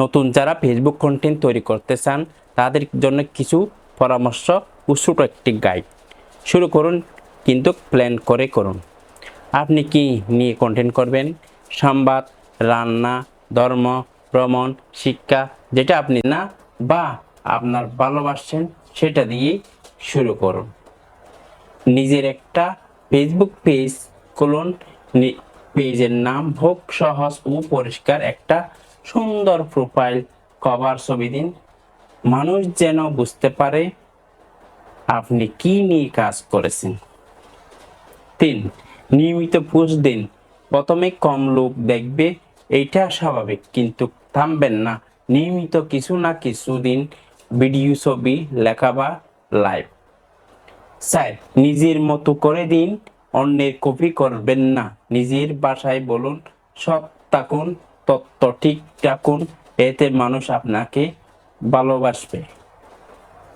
নতুন যারা Facebook content তৈরি করতে চান, তাদের জন্য কিছু পরামর্শ ও ছোট একটি গাইড শুরু করুন, কিন্তু প্ল্যান করে করুন। আপনি কি নিয়ে কন্টেন্ট করবেন? সংবাদ, রান্না, ধর্ম, ভ্রমণ, শিক্ষা, যেটা আপনি না বা আপনার ভালোবাসছেন, সেটা দিয়ে শুরু করুন। নিজের একটা ফেসবুক পেজ খুলুন। পেজের নাম হোক সহজ ও পরিষ্কার একটা সুন্দর প্রোফাইল কভার ছবি দিন। মানুষ যেন বুঝতে পারে আপনি কি নিয়ে কাজ করেছেন। তিন, নিয়মিত পোস্ট দিন। প্রথমে কম লোক দেখবে, এইটা স্বাভাবিক, কিন্তু থামবেন না। নিয়মিত কিছু না কিছু দিন ভিডিও ছবি, লেখা বা লাইভ স্যার নিজের মতো করে দিন, অন্যের কপি করবেন না। নিজের বাসায় বলুন সৎ থাকুন। তত্ত্ব ঠিক রাখুন এতে মানুষ আপনাকে ভালোবাসবে,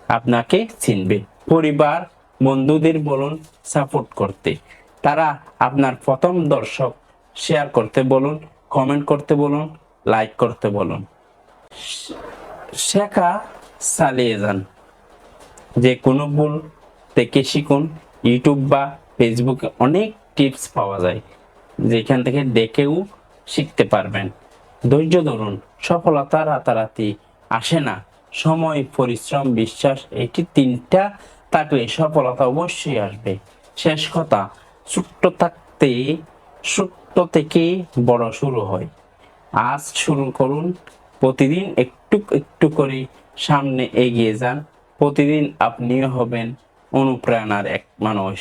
আপনাকে চিনবে। পরিবার, বন্ধুদের বলুন, সাপোর্ট করতে। তারা আপনার প্রথম দর্শক, শেয়ার করতে বলুন, কমেন্ট করতে বলুন, লাইক করতে বলুন। শেখা চালিয়ে যান। যে কোনো ভুল থেকে শিখুন। ইউটিউব বা ফেসবুকে অনেক টিপস পাওয়া যায়, যেখান থেকে দেখেও শিখতে পারবেন। ধৈর্য ধরুন, সফলতা রাতারাতি আসে না। সময়, পরিশ্রম, বিশ্বাস, এটি তিনটা থাকলে সফলতা অবশ্যই আসবে। শেষ কথা, ছোট্ট থাকতে, ছোট্ট থেকে বড় শুরু হয়। আজ শুরু করুন, প্রতিদিন একটু একটু করে সামনে এগিয়ে যান। প্রতিদিন আপনিও হবেন অনুপ্রেরণার এক মানুষ।